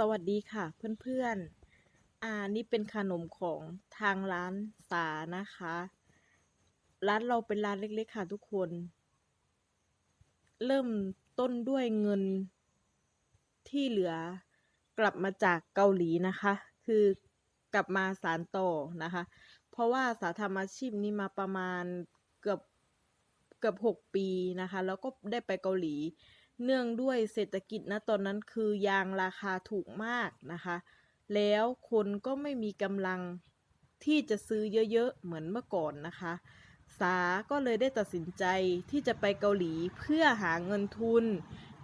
สวัสดีค่ะเพื่อนๆ อ่านี่เป็นขนมของทางร้านสานะคะ ร้านเราเป็นร้านเล็กๆค่ะทุกคน เริ่มต้นด้วยเงินที่เหลือกลับมาจากเกาหลีนะคะ คือกลับมาสารต่อนะคะ เพราะว่าสาทำอาชีพนี้มาประมาณเกือบเกือบหกปีนะคะ แล้วก็ได้ไปเกาหลี เนื่องด้วยเศรษฐกิจนะตอนนั้นคือยางราคาถูกมากนะคะ แล้วคนก็ไม่มีกำลังที่จะซื้อเยอะๆเหมือนเมื่อก่อนนะคะ สาก็เลยได้ตัดสินใจที่จะไปเกาหลีเพื่อหาเงินทุน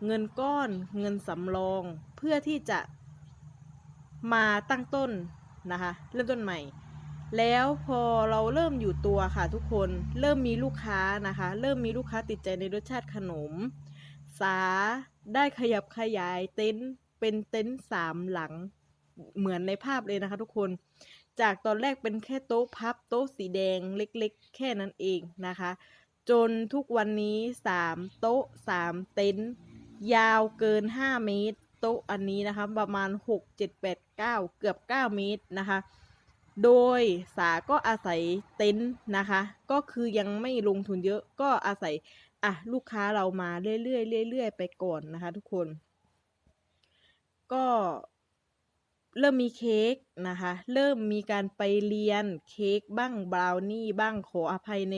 เงินก้อน เงินสำรอง เพื่อที่จะมาตั้งต้นนะคะ เริ่มต้นใหม่ แล้วพอเราเริ่มอยู่ตัวค่ะทุกคน เริ่มมีลูกค้านะคะ เริ่มมีลูกค้าติดใจในรสชาติขนม สาได้ขยับขยายเต็นท์เป็นเต็นท์สามหลังเหมือนในภาพเลยนะคะทุกคน จากตอนแรกเป็นแค่โต๊ะพับโต๊ะสีแดงเล็กๆ แค่นั้นเองนะคะ จนทุกวันนี้สามโต๊ะสามเต็นท์ยาวเกิน5เมตร โต๊ะอันนี้นะคะประมาณ6 7 8 9เกือบ9เมตรนะคะโดยสาก็อาศัยเต็นท์นะคะ ก็คือยังไม่ลงทุนเยอะก็อาศัย อะลูกค้าเรามาเรื่อยๆเรื่อยๆไปก่อนนะคะ ทุกคน ก็เริ่มมีเค้กนะคะ เริ่มมีการไปเรียนเค้กบ้างบราวนี่บ้างขออภัยใน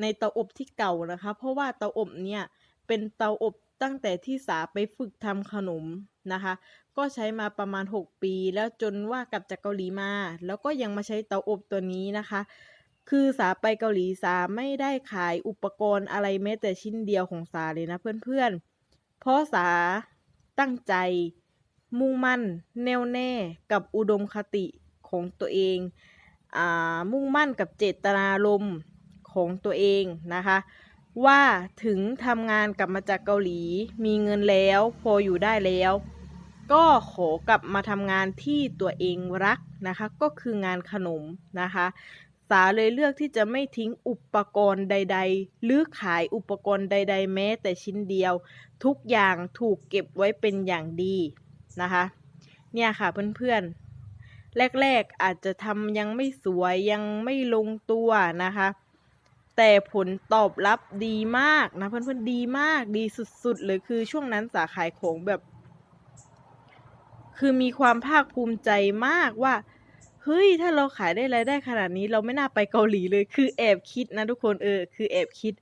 ในเตาอบที่เก่านะคะ เพราะว่าเตาอบเนี่ยเป็นเตาอบตั้งแต่ที่สาไปฝึกทำขนมนะคะ ก็ใช้มาประมาณ 6 ปี แล้วจนว่ากลับจากเกาหลีมา แล้วก็ยังมาใช้เตาอบตัวนี้นะคะ คือสาไปเกาหลีสาไม่ได้ขายอุปกรณ์อะไรแม้แต่ชิ้นเดียวของสาเลยนะเพื่อนๆ เพราะสาตั้งใจ มุ่งมั่น แน่วแน่กับอุดมคติของตัวเองอ่ามุ่งมั่นกับเจตนารมณ์ของตัวเองนะคะ ว่าถึงทำงานกลับมาจากเกาหลี มีเงินแล้ว พออยู่ได้แล้ว ก็ขอกลับมาทำงานที่ตัวเองรักนะคะ ก็คืองานขนมนะคะ สาเลยเลือกที่จะไม่ทิ้งอุปกรณ์ใด ๆ หรือขายอุปกรณ์ใด ๆ แม้แต่ชิ้นเดียว ทุกอย่างถูกเก็บไว้เป็นอย่างดีนะคะ เนี่ยค่ะเพื่อนๆ แรกๆอาจจะทำยังไม่สวยยังไม่ลงตัวนะคะ แต่ผลตอบรับดีมากนะเพื่อนๆดีมากดีสุดๆเลยคือช่วงนั้นสาขายของแบบ คือมีความภาคภูมิใจมากว่า เฮ้ย ถ้าเราขายได้รายได้ขนาดนี้เราไม่น่าไปเกาหลีเลย คือแอบคิดนะทุกคนเออ คือแอบคิด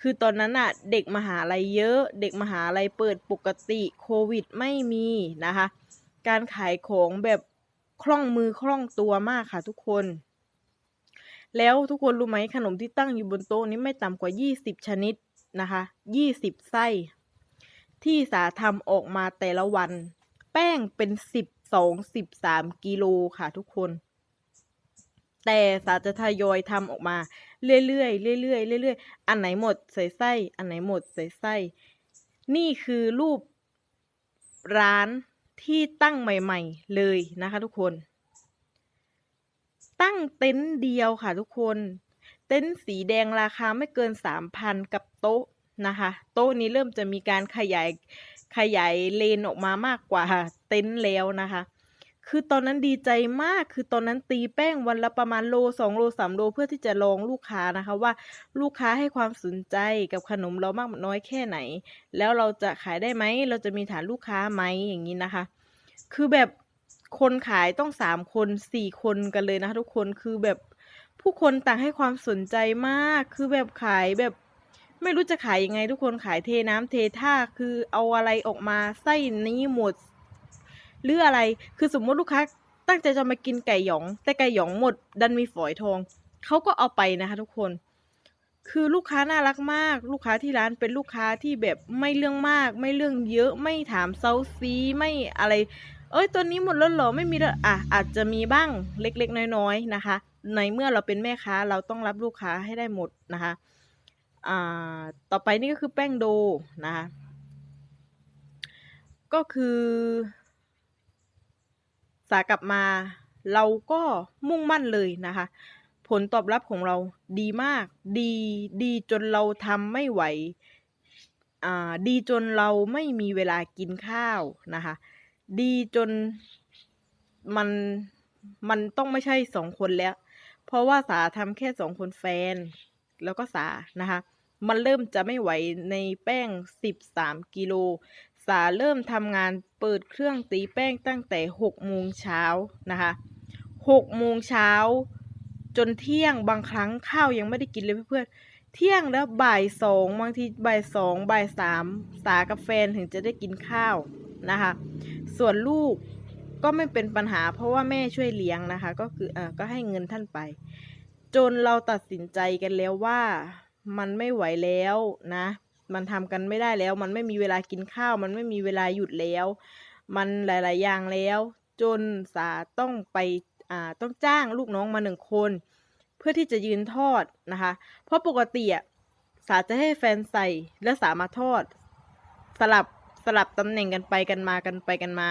คือตอนนั้นอะเด็กมหาลัยเยอะ เด็กมหาลัยเปิดปกติโควิดไม่มีนะคะ การขายของแบบคล่องมือคล่องตัวมากค่ะทุกคน แล้วทุกคนรู้ไหมขนมที่ตั้งอยู่บนโต๊ะนี้ไม่ต่ำกว่า 20 ชนิดนะคะ20ไส้ที่สาทำออกมาแต่ละวัน แป้งเป็น 12 13กิโลค่ะทุกคน แต่สาจะทยอยทำออกมาเรื่อยๆเรื่อยๆเรื่อยๆอันไหนหมดใส่ไส้ อันไหนหมดใส่ไส้ นี่คือรูปร้านที่ตั้งใหม่ ๆ เลยนะคะ ทุกคน ตั้งเต็นท์เดียวค่ะทุกคน เต็นท์สีแดงราคาไม่เกิน3,000กับโต๊ะนะคะ โต๊ะนี้เริ่มจะมีการขยาย ขยายเลนออกมามากกว่าเต็นท์แล้วนะคะ คือตอนนั้นดีใจมาก คือตอนนั้นตีแป้งวันละประมาณโลสองโลสามโลเพื่อที่จะลองลูกค้านะคะว่าลูกค้าให้ความสนใจกับขนมเรามากน้อยแค่ไหน แล้วเราจะขายได้ไหม เราจะมีฐานลูกค้าไหมอย่างนี้นะคะ คือแบบคนขายต้องสามคนสี่คนกันเลยนะคะทุกคน คือแบบผู้คนต่างให้ความสนใจมาก คือแบบขายแบบ ไม่รู้จะขายยังไงทุกคนขายเทน้ำเทท่าคือเอาอะไรออกมาไส้นี้หมดหรืออะไร คือสมมติลูกค้าตั้งใจจะมากินไก่หยอง แต่ไก่หยองหมด ดันมีฝอยทองเขาก็เอาไปนะคะ ทุกคน คือลูกค้าน่ารักมาก ลูกค้าที่ร้านเป็นลูกค้าที่แบบไม่เรื่องมาก ไม่เรื่องเยอะไม่ถามเซาซีไม่อะไร เอ้ยตัวนี้หมดแล้วเหรอไม่มีแล้วอะอาจจะมีบ้างเล็กๆ น้อยๆนะคะ ในเมื่อเราเป็นแม่ค้าเราต้องรับลูกค้าให้ได้หมดนะคะ อ่าต่อไปนี่ก็คือแป้งโดนะคะก็คือ สากลับมาเราก็มุ่งมั่นเลยนะคะ ผลตอบรับของเราดีมาก ดีดีจนเราทำไม่ไหวอ่าดีจนเราไม่มีเวลากินข้าวนะคะ ดีจนมันมันต้องไม่ใช่สองคนแล้ว เพราะว่าสาทำแค่สองคนแฟน แล้วก็สานะคะ มันเริ่มจะไม่ไหวในแป้งสิบสามกิโล สาเริ่มทำงานเปิดเครื่องตีแป้งตั้งแต่หกโมงเช้านะคะหกโมงเช้าจนเที่ยงบางครั้งข้าวยังไม่ได้กินเลยเพื่อนเที่ยงแล้วบ่ายสองบางทีบ่ายสองบ่ายสามสากับแฟนถึงจะได้กินข้าวนะคะ ส่วนลูกก็ไม่เป็นปัญหา เพราะว่าแม่ช่วยเลี้ยงนะคะ ก็คือเออก็ให้เงินท่านไป จนเราตัดสินใจกันแล้วว่า มันไม่ไหวแล้วนะ มันทำกันไม่ได้แล้ว มันไม่มีเวลากินข้าว มันไม่มีเวลาหยุดแล้ว มันหลาย ๆ อย่างแล้ว จนสาต้องไปอ่าต้องจ้างลูกน้องมาหนึ่งคน เพื่อที่จะยืนทอดนะคะ เพราะปกติอะสาจะให้แฟนใส่แล้วสามาทอด สลับสลับตำแหน่งกันไปกันมากันไปกันมา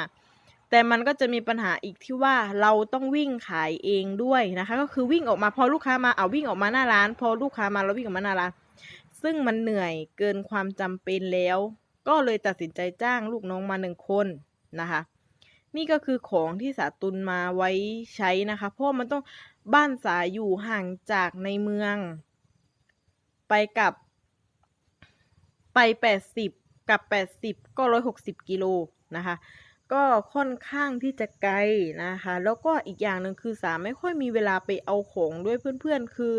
แต่มันก็จะมีปัญหาอีกที่ว่าเราต้องวิ่งขายเองด้วยนะคะ ก็คือวิ่งออกมาพอลูกค้ามาเอาวิ่งออกมาหน้าร้าน พอลูกค้ามาเราวิ่งออกมาหน้าร้าน ซึ่งมันเหนื่อยเกินความจำเป็นแล้ว ก็เลยตัดสินใจจ้างลูกน้องมาหนึ่งคนนะคะ นี่ก็คือของที่สาตุนมาไว้ใช้นะคะ เพราะมันต้องบ้านสาอยู่ห่างจากในเมือง ไปกับไปแปดสิบกับแปดสิบก็ร้อยหกสิบกิโลนะคะ ก็ค่อนข้างที่จะไกลนะคะ แล้วก็อีกอย่างหนึ่งคือสาไม่ค่อยมีเวลาไปเอาของด้วยเพื่อนๆ คือ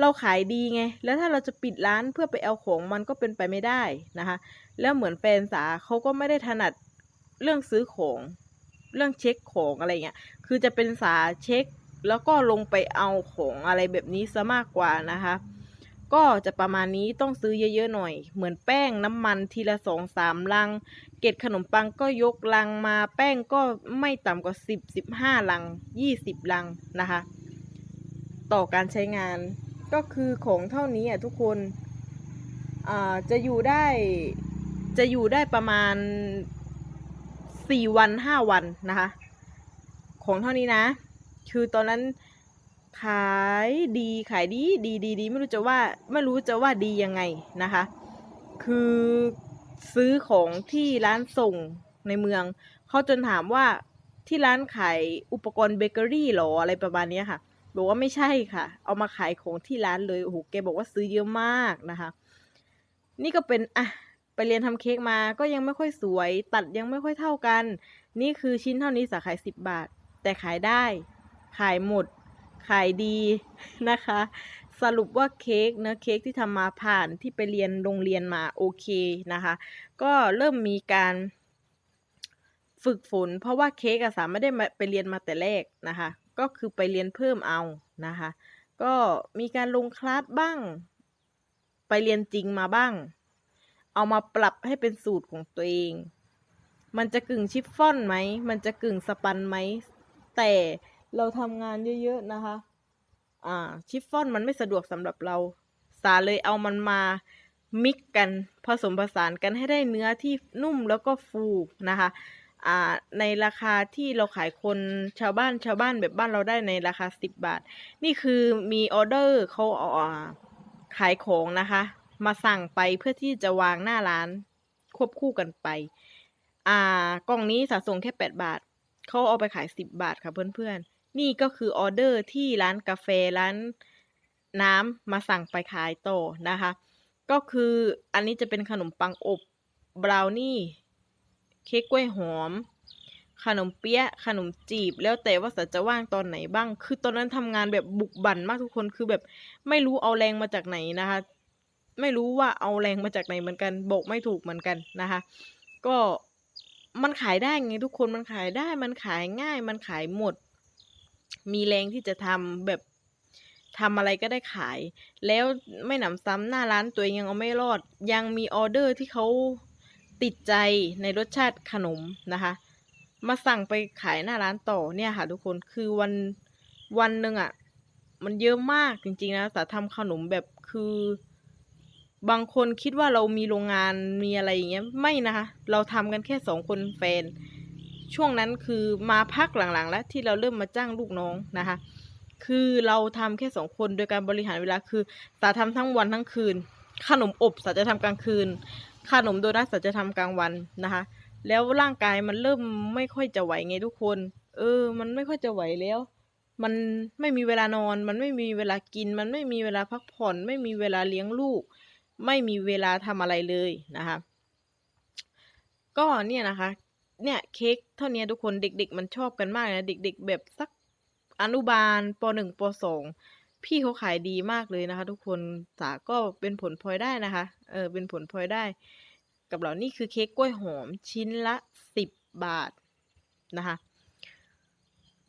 เราขายดีไง แล้วถ้าเราจะปิดร้านเพื่อไปเอาของมันก็เป็นไปไม่ได้นะคะ แล้วเหมือนแฟนสาเขาก็ไม่ได้ถนัดเรื่องซื้อของ เรื่องเช็คของอะไรเงี้ย คือจะเป็นสาเช็คแล้วก็ลงไปเอาของอะไรแบบนี้ซะมากกว่านะคะ ก็จะประมาณนี้ต้องซื้อเยอะๆหน่อย เหมือนแป้งน้ำมันทีละสองสามลัง เกล็ดขนมปังก็ยกลังมา แป้งก็ไม่ต่ำกว่าสิบสิบห้าลังยี่สิบลังนะคะ ต่อการใช้งานก็คือของเท่านี้อะทุกคนอ่าจะอยู่ได้จะอยู่ได้ประมาณสี่วันห้าวันนะคะ ของเท่านี้นะ คือตอนนั้น ขายดีขายดีดีดีดีไม่รู้จะว่าไม่รู้จะว่าดียังไงนะคะ คือซื้อของที่ร้านส่งในเมืองเขาจนถามว่าที่ร้านขายอุปกรณ์เบเกอรี่หรออะไรประมาณนี้ค่ะ บอกว่าไม่ใช่ค่ะ เอามาขายของที่ร้านเลยโอ้โหแกบอกว่าซื้อเยอะมากนะคะ นี่ก็เป็นอะไปเรียนทำเค้กมาก็ยังไม่ค่อยสวย ตัดยังไม่ค่อยเท่ากัน นี่คือชิ้นเท่านี้สาขายสิบบาท แต่ขายได้ ขายหมด ขายดีนะคะ สรุปว่าเค้กเนื้อเค้กที่ทำมาผ่านที่ไปเรียนโรงเรียนมาโอเคนะคะ ก็เริ่มมีการฝึกฝน เพราะว่าเค้กอะสาไม่ได้มาไปเรียนมาแต่แรกนะคะ ก็คือไปเรียนเพิ่มเอานะคะ ก็มีการลงคลาสบ้าง ไปเรียนจริงมาบ้าง เอามาปรับให้เป็นสูตรของตัวเอง มันจะกึ่งชิฟฟ่อนไหม มันจะกึ่งสปันไหม แต่ เราทำงานเยอะๆนะคะ อ่า ชิฟฟ่อนมันไม่สะดวกสำหรับเรา สาเลยเอามันมามิกกันผสมผสานกันให้ได้เนื้อที่นุ่มแล้วก็ฟูนะคะ อ่า ในราคาที่เราขายคนชาวบ้านชาวบ้านแบบบ้านเราได้ในราคาสิบบาท นี่คือมีออเดอร์เขาเอาขายของนะคะ มาสั่งไปเพื่อที่จะวางหน้าร้านควบคู่กันไป อ่ากล่องนี้สะส่งแค่แปดบาทเขาเอาไปขายสิบบาทค่ะเพื่อนๆ นี่ก็คือออเดอร์ที่ร้านกาแฟร้านน้ำมาสั่งไปขายต่อนะคะ ก็คืออันนี้จะเป็นขนมปังอบบราวนี่ เค้กกล้วยหอม ขนมเปี๊ยะ ขนมจีบ แล้วแต่ว่าสัจะว่างตอนไหนบ้าง คือตอนนั้นทำงานแบบบุกบั่นมากทุกคน คือแบบไม่รู้เอาแรงมาจากไหนนะคะ ไม่รู้ว่าเอาแรงมาจากไหนเหมือนกัน บอกไม่ถูกเหมือนกันนะคะ ก็มันขายได้ไงทุกคน มันขายได้ มันขายง่าย มันขายหมด มีแรงที่จะทำแบบทำอะไรก็ได้ขาย แล้วไม่หนำซ้ำหน้าร้านตัวเองยังเอาไม่รอด ยังมีออเดอร์ที่เขาติดใจในรสชาติขนมนะคะ มาสั่งไปขายหน้าร้านต่อเนี่ยค่ะทุกคนคือวันวันหนึ่งอะ่ะ มันเยอะมากจริงๆนะแต่ทำขนมแบบคือบางคนคิดว่าเรามีโรงงานมีอะไรอย่างเงี้ยไม่นะคะ เราทำกันแค่สองคนแฟน ช่วงนั้นคือมาพักหลังๆ แล้วที่เราเริ่มมาจ้างลูกน้องนะคะ คือเราทำแค่สองคนโดยการบริหารเวลาคือสาทำทั้งวันทั้งคืน ขนมอบสาจะทำกลางคืน ขนมโดนัทสาจะทำกลางวันนะคะ แล้วร่างกายมันเริ่มไม่ค่อยจะไหวไงทุกคน เออ มันไม่ค่อยจะไหวแล้ว มันไม่มีเวลานอน มันไม่มีเวลากิน มันไม่มีเวลาพักผ่อน ไม่มีเวลาเลี้ยงลูก ไม่มีเวลาทำอะไรเลยนะคะก็เนี่ยนะคะ เนี่ยเค้กเท่านี้ทุกคนเด็ก ๆ มันชอบกันมากนะเด็ก ๆ แบบสักอนุบาลปหนึ่งปสองพี่เขาขายดีมากเลยนะคะ ทุกคนสาก็เป็นผลพลอยได้นะคะ เออเป็นผลพลอยได้ กับเรานี่คือเค้กกล้วยหอมชิ้นละสิบบาทนะคะ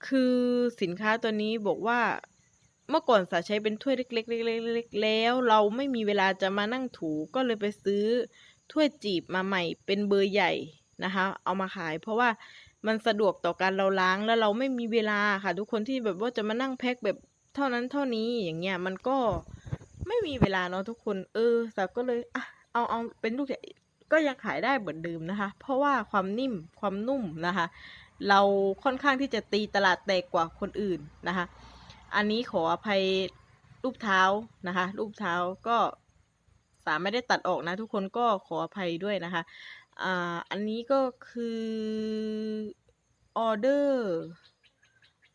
คือสินค้าตัวนี้บอกว่าเมื่อก่อนสาใช้เป็นถ้วยเล็กๆเล็กๆแล้วเราไม่มีเวลาจะมานั่งถูก็เลยไปซื้อถ้วยจีบมาใหม่เป็นเบอร์ใหญ่ นะคะ เอามาขาย เพราะว่ามันสะดวกต่อการเราล้างแล้วเราไม่มีเวลาค่ะ ทุกคนที่แบบว่าจะมานั่งแพ็คแบบเท่านั้นเท่านี้อย่างเงี้ยมันก็ไม่มีเวลาเนาะทุกคน เออสาก็เลยอะเอาเอาเป็นลูกใหญ่ก็ยังขายได้เหมือนเดิมนะคะ เพราะว่าความนิ่มความนุ่มนะคะ เราค่อนข้างที่จะตีตลาดแตกกว่าคนอื่นนะคะ อันนี้ขออภัยรูปเท้านะคะ รูปเท้าก็สาไม่ได้ตัดออกนะ ทุกคนก็ขออภัยด้วยนะคะ อ่า อันนี้ก็คือออเดอร์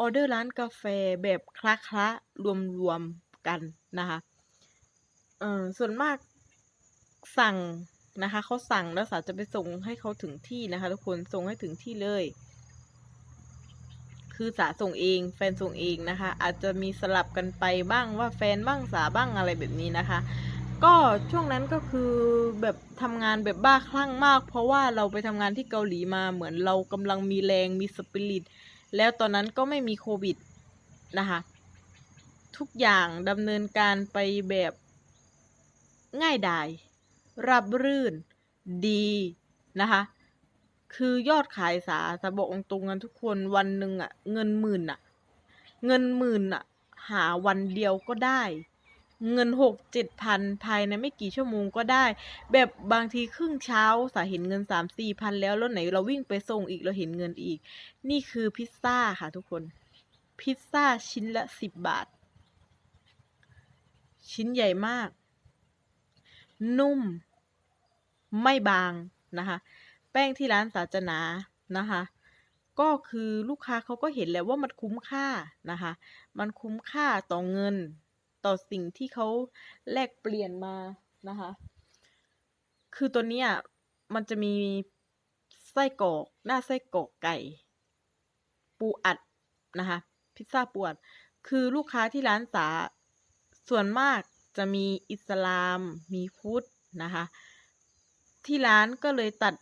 ออเดอร์ร้านกาแฟแบบคละคละรวมรวมๆกันนะคะเออส่วนมากสั่งนะคะเขาสั่งแล้วสาจะไปส่งให้เขาถึงที่นะคะทุกคนส่งให้ถึงที่เลย คือสาส่งเองแฟนส่งเองนะคะ อาจจะมีสลับกันไปบ้างว่าแฟนบ้างสาบ้างอะไรแบบนี้นะคะ ก็ช่วงนั้นก็คือแบบทำงานแบบบ้าคลั่งมาก เพราะว่าเราไปทำงานที่เกาหลีมาเหมือนเรากำลังมีแรงมีสปิริตแล้วตอนนั้นก็ไม่มีโควิดนะคะทุกอย่างดำเนินการไปแบบง่ายดายราบรื่นดีนะคะคือยอดขายสาจะบอกตรงๆกันทุกคนวันหนึ่งอะเงินหมื่นอะเงินหมื่นอะหาวันเดียวก็ได้ เงินหกเจ็ดพันภายในไม่กี่ชั่วโมงก็ได้ แบบบางทีครึ่งเช้าสาเห็นเงินสามสี่พันแล้วแล้วไหนเราวิ่งไปส่งอีกเราเห็นเงินอีก นี่คือพิซซ่าค่ะทุกคน พิซซ่าชิ้นละสิบบาท ชิ้นใหญ่มาก นุ่ม ไม่บางนะคะ แป้งที่ร้านศาสนานะคะก็คือลูกค้าเขาก็เห็นแล้วว่ามันคุ้มค่านะคะ มันคุ้มค่าต่อเงิน ต่อสิ่งที่เขาแลกเปลี่ยนมานะคะ คือตัวเนี้ยมันจะมีไส้กรอกหน้าไส้กรอกไก่ ปูอัดนะคะ พิซซ่าปูอัด คือลูกค้าที่ร้านสาส่วนมากจะมีอิสลาม มีพุทธนะคะ ที่ร้านก็เลยตัด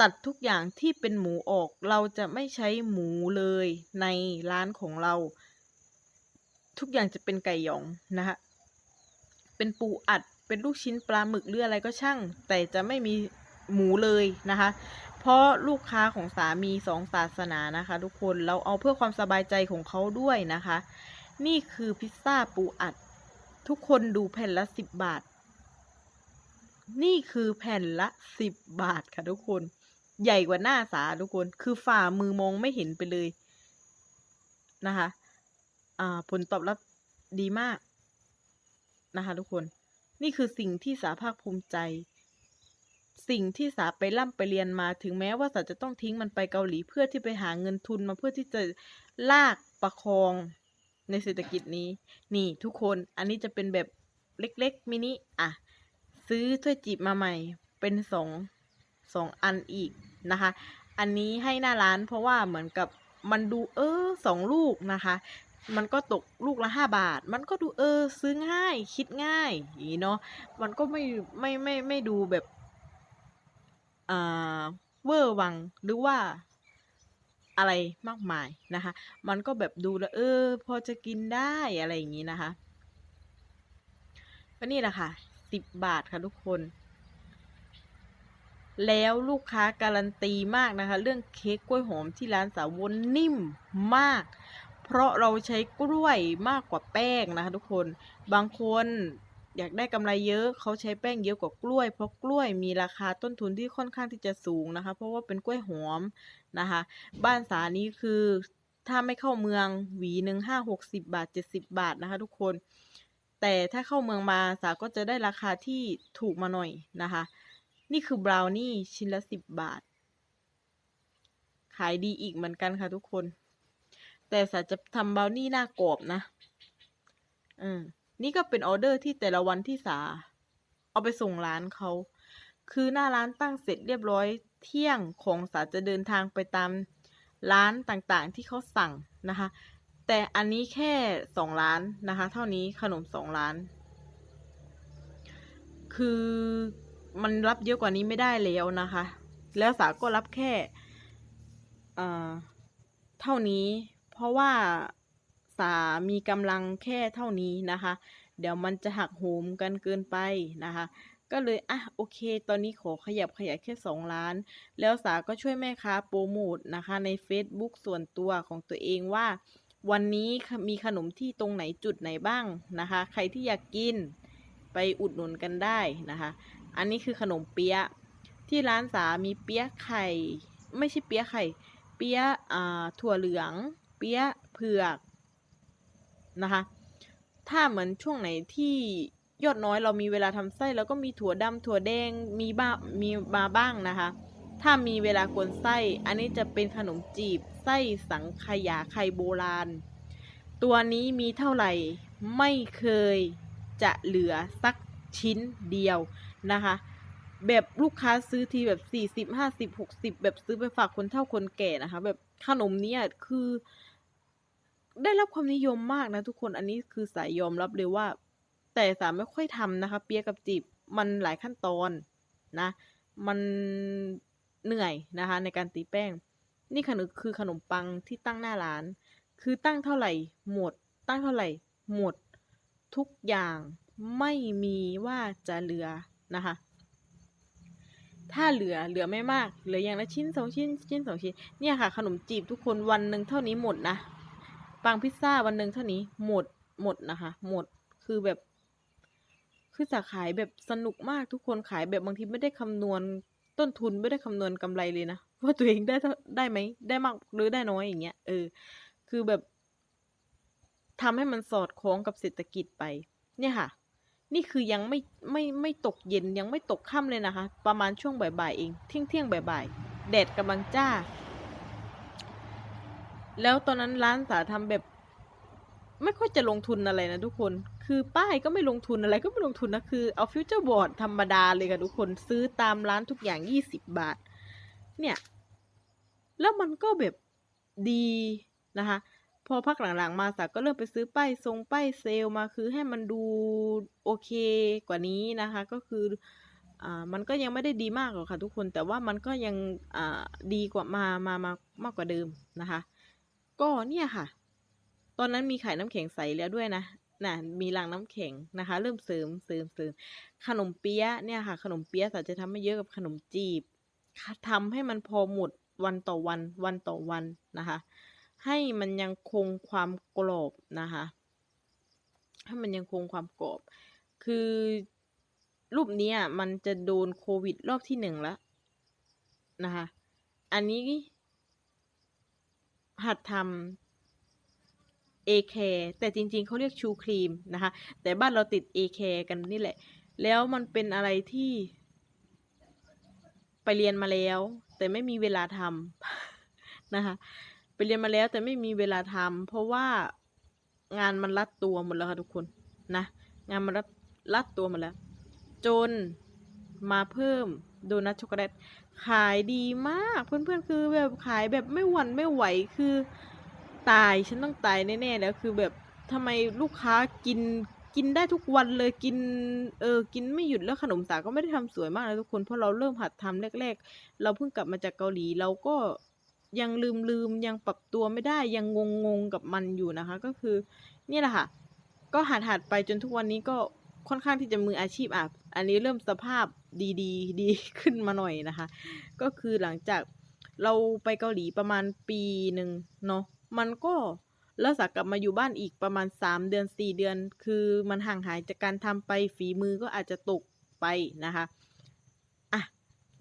ตัดทุกอย่างที่เป็นหมูออก เราจะไม่ใช้หมูเลยในร้านของเรา ทุกอย่างจะเป็นไก่หยองนะคะเป็นปูอัดเป็นลูกชิ้นปลาหมึกหรืออะไรก็ช่าง แต่จะไม่มีหมูเลยนะคะ เพราะลูกค้าของสามีสองศาสนานะคะ ทุกคนเราเอาเพื่อความสบายใจของเขาด้วยนะคะ นี่คือพิซซ่าปูอัด ทุกคนดูแผ่นละสิบบาท นี่คือแผ่นละสิบบาทค่ะทุกคน ใหญ่กว่าหน้าสาทุกคน คือฝ่ามือมองไม่เห็นไปเลยนะคะ ผลตอบรับดีมากนะคะทุกคน นี่คือสิ่งที่สาภาคภูมิใจ สิ่งที่สาไปร่ำไปเรียนมาถึงแม้ว่าสาจะต้องทิ้งมันไปเกาหลีเพื่อที่ไปหาเงินทุนมาเพื่อที่จะลากประคองในเศรษฐกิจนี้ นี่ทุกคนอันนี้จะเป็นแบบเล็กๆมินิอะ ซื้อถ้วยจีบมาใหม่ เป็นสองสองอันอีกนะคะ อันนี้ให้หน้าร้านเพราะว่าเหมือนกับมันดูเออสองลูกนะคะ มันก็ตกลูกละห้าบาท มันก็ดูเออ ซื้อง่าย คิดง่ายอย่างนี้เนาะมันก็ไม่ไม่ไม่ไม่ดูแบบอ่าเวอร์วังหรือว่าอะไรมากมายนะคะ มันก็แบบดูแล้วเออ พอจะกินได้อะไรอย่างนี้นะคะก็นี่แหละค่ะสิบบาทค่ะทุกคน แล้วลูกค้าการันตีมากนะคะ เรื่องเค้กกล้วยหอมที่ร้านสาววนนิ่มมาก เพราะเราใช้กล้วยมากกว่าแป้งนะคะทุกคน บางคนอยากได้กำไรเยอะเขาใช้แป้งเยอะกว่ากล้วย เพราะกล้วยมีราคาต้นทุนที่ค่อนข้างที่จะสูงนะคะ เพราะว่าเป็นกล้วยหอมนะคะ บ้านสานี้คือถ้าไม่เข้าเมืองหวีหนึ่งห้าหกสิบบาทเจ็ดสิบบาทนะคะ ทุกคน แต่ถ้าเข้าเมืองมาสาก็จะได้ราคาที่ถูกมาหน่อยนะคะ นี่คือบราวนี่ชิ้นละสิบบาท ขายดีอีกเหมือนกันค่ะทุกคน แต่สาจะทำบราวนี่หน้ากรอบนะอืมนี่ก็เป็นออเดอร์ที่แต่ละวันที่สา เอาไปส่งร้านเขา คือหน้าร้านตั้งเสร็จเรียบร้อย เที่ยงของสาจะเดินทางไปตามร้านต่างๆที่เขาสั่งนะคะ แต่อันนี้แค่สองร้านนะคะ เท่านี้ขนมสองร้าน คือมันรับเยอะกว่านี้ไม่ได้แล้วนะคะ แล้วสาก็รับแค่เอ่อเท่านี้ เพราะว่าสามีกำลังแค่เท่านี้นะคะ เดี๋ยวมันจะหักโหมกันเกินไปนะคะ ก็เลยอะโอเค ตอนนี้ขอขยับขยายแค่สองล้าน แล้วสาก็ช่วยแม่ค้าโปรโมทนะคะ ใน Facebook ส่วนตัวของตัวเองว่า วันนี้มีขนมที่ตรงไหนจุดไหนบ้างนะคะ ใครที่อยากกินไปอุดหนุนกันได้นะคะ อันนี้คือขนมเปี๊ยะที่ร้านสามีเปี๊ยะไข่ ไม่ใช่เปี๊ยะไข่ เปี๊ยะถั่วเหลือง เปี๊ยะเผือกนะคะ ถ้าเหมือนช่วงไหนที่ยอดน้อยเรามีเวลาทำไส้แล้วก็มีถั่วดำถั่วแดงมีบ้ามีมาบ้างนะคะ ถ้ามีเวลากวนไส้ อันนี้จะเป็นขนมจีบไส้สังขยาไข่โบราณ ตัวนี้มีเท่าไหร่ไม่เคยจะเหลือสักชิ้นเดียวนะคะ แบบลูกค้าซื้อทีแบบสี่สิบห้าสิบหกสิบแบบซื้อไปฝากคนเฒ่าคนแก่นะคะ แบบขนมนี้คือ ได้รับความนิยมมากนะทุกคนอันนี้คือสายยอมรับเลยว่า แต่สามไม่ค่อยทำนะคะ เปียกกับจีบมันหลายขั้นตอนนะ มันเหนื่อยนะคะ ในการตีแป้ง นี่ขนมคือขนมปังที่ตั้งหน้าร้าน คือตั้งเท่าไหร่หมด ตั้งเท่าไหร่หมด ทุกอย่างไม่มีว่าจะเหลือนะคะ ถ้าเหลือเหลือไม่มาก เหลืออย่างละชิ้นสองชิ้นชิ้นสองชิ้นเนี่ยค่ะ ขนมจีบทุกคนวันหนึ่งเท่านี้หมดนะ ปังพิซซ่าวันหนึ่งเท่านี้หมดหมดนะคะ หมดคือแบบ คือจะขายแบบสนุกมากทุกคนขายแบบบางทีไม่ได้คำนวณต้นทุนไม่ได้คำนวณกำไรเลยนะว่าตัวเองได้ได้ไหมได้มากหรือได้น้อยอย่างเงี้ยเออ คือแบบทำให้มันสอดคล้องกับเศรษฐกิจไป เนี่ยค่ะ นี่คือยังไม่ไม่ไม่ตกเย็นยังไม่ตกค่ำเลยนะคะ ประมาณช่วงบ่ายๆเองเที่ยงเที่ยงบ่ายๆแดดกำลังจ้า แล้วตอนนั้นร้านสาทำแบบ ไม่ค่อยจะลงทุนอะไรนะทุกคน คือป้ายก็ไม่ลงทุนอะไรก็ไม่ลงทุนนะคือเอาฟิวเจอร์บอร์ดธรรมดาเลยค่ะทุกคนซื้อตามร้านทุกอย่างยี่สิบบาท เนี่ย แล้วมันก็แบบดีนะคะ พอพักหลังๆมาสาก็เริ่มไปซื้อป้ายทรงป้ายเซลล์มาคือให้มันดูโอเคกว่านี้นะคะ ก็คืออ่ามันก็ยังไม่ได้ดีมากหรอกค่ะทุกคนแต่ว่ามันก็ยังอ่าดีกว่ามามามามากกว่าเดิมนะคะ ก็เนี่ยค่ะ ตอนนั้นมีขายน้ำแข็งใสแล้วด้วยนะน่ะมีรางน้ำแข็งนะคะ เริ่มเสริมเสริมเสริมขนมเปี๊ยะเนี่ยค่ะ ขนมเปี๊ยะสาจะทำไม่เยอะกับขนมจีบค่ะทำให้มันพอหมดวันต่อวัน วันต่อวันนะคะ ให้มันยังคงความกรอบนะคะให้มันยังคงความกรอบ คือรูปนี้มันจะโดนโควิดรอบที่หนึ่งแล้วนะคะ อันนี้ หัดทำ A แคร์แต่จริงๆเขาเรียกชูครีมนะคะ แต่บ้านเราติด A แคร์กันนี่แหละ แล้วมันเป็นอะไรที่ ไปเรียนมาแล้ว แต่ไม่มีเวลาทำนะคะ ไปเรียนมาแล้วแต่ไม่มีเวลาทำเพราะว่างานมันรัดตัวหมดแล้วค่ะทุกคนนะ งานมันรัดรัดตัวหมดแล้ว จนมาเพิ่มโดนัทช็อกโกแลต ขายดีมาก เพื่อนๆคือแบบขายแบบไม่หวั่นไม่ไหวคือตายฉันต้องตายแน่ๆแล้วคือแบบทำไมลูกค้ากินกินได้ทุกวันเลยกินเออกินไม่หยุดแล้วขนมสาก็ไม่ได้ทำสวยมากนะทุกคนเพราะเราเริ่มหัดทำแรก ๆ เราเพิ่งกลับมาจากเกาหลีเราก็ยังลืมลืมยังปรับตัวไม่ได้ยังงงงๆกับมันอยู่นะคะ ก็คือ นี่แหละค่ะ ก็หัดหัดไปจนทุกวันนี้ก็ ค่อนข้างที่จะมืออาชีพอะ อันนี้เริ่มสภาพดีดีดีขึ้นมาหน่อยนะคะ ก็คือหลังจากเราไปเกาหลีประมาณปีหนึ่งเนาะ มันก็แล้วสากกลับมาอยู่บ้านอีกประมาณสามเดือนสี่เดือน คือมันห่างหายจากการทำไปฝีมือก็อาจจะตกไปนะคะ อะ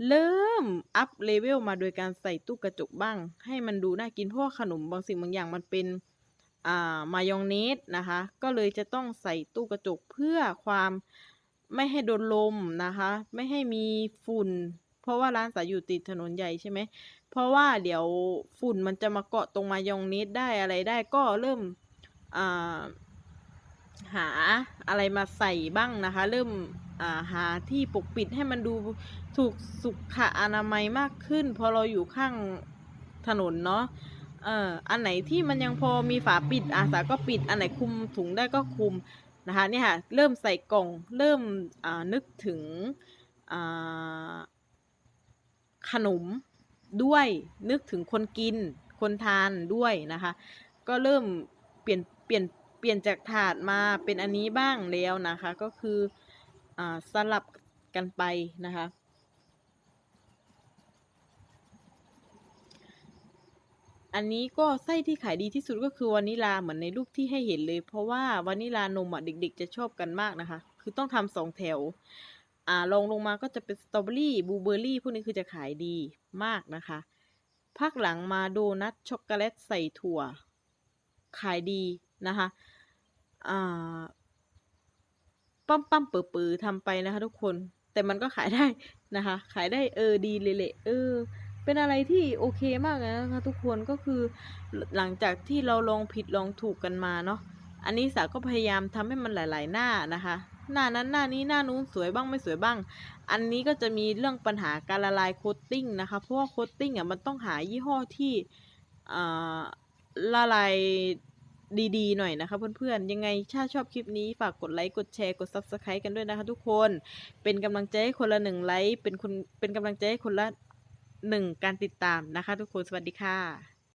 เริ่มอัพเลเวลมาโดยการใส่ตู้กระจกบ้าง ให้มันดูน่ากินเพราะว่าขนมบางสิ่งบางอย่างมันเป็น มายองเนสนะคะ ก็เลยจะต้องใส่ตู้กระจกเพื่อความไม่ให้โดนลมนะคะ ไม่ให้มีฝุ่น เพราะว่าร้านสายอยู่ติดถนนใหญ่ใช่ไหม เพราะว่าเดี๋ยวฝุ่นมันจะมาเกาะตรงมายองเนสได้อะไรได้ก็เริ่มาหาอะไรมาใส่บ้างนะคะ เริ่มาหาที่ปกปิดให้มันดูถูกสุขอนามัยมากขึ้น พอเราอยู่ข้างถนนเนาะ เอ่ออันไหนที่มันยังพอมีฝาปิดอาสาก็ปิด อันไหนคุมถุงได้ก็คุมนะคะเนี่ยค่ะเริ่มใส่กล่องเริ่มนึกถึงขนมด้วยนึกถึงคนกินคนทานด้วยนะคะ ก็เริ่มเปลี่ยนเปลี่ยนเปลี่ยนจากถาดมาเป็นอันนี้บ้างแล้วนะคะ ก็คืออสลับกันไปนะคะ อันนี้ก็ไส้ที่ขายดีที่สุดก็คือวานิลาเหมือนในรูปที่ให้เห็นเลย เพราะว่าวานิลานมอะเด็ก ๆ จะชอบกันมากนะคะ คือต้องทำสองแถว อ่าลงลงมาก็จะเป็นสตรอเบอรี่บลูเบอร์รี่พวกนี้คือจะขายดีมากนะคะภาคหลังมาโดนัทช็อกโกแลตใส่ถั่ว ขายดีนะคะอ่าปั้มปั้มเปือปือทำไปนะคะ ทุกคนแต่มันก็ขายได้นะคะ ขายได้เออดีเลยแหละเออ เป็นอะไรที่โอเคมากเลยนะคะทุกคนก็คือหลังจากที่เราลองผิดลองถูกกันมาเนาะอันนี้สาก็พยายามทำให้มันหลาย ๆ หน้านะคะ หน้านั้นหน้านี้หน้านู้นสวยบ้างไม่สวยบ้าง อันนี้ก็จะมีเรื่องปัญหาการละลายโคตติ้งนะคะ เพราะว่าโคตติ้งอะมันต้องหายี่ห้อที่ละลายดีๆ หน่อยนะคะเพื่อนๆ ยังไงถ้าชอบคลิปนี้ฝากกดไลค์ กดแชร์ กด Subscribe กันด้วยนะคะทุกคน เป็นกำลังใจให้คนละหนึ่งไลค์ เป็นคนเป็นกำลังใจให้คนละ หนึ่งการติดตามนะคะ ทุกคนสวัสดีค่ะ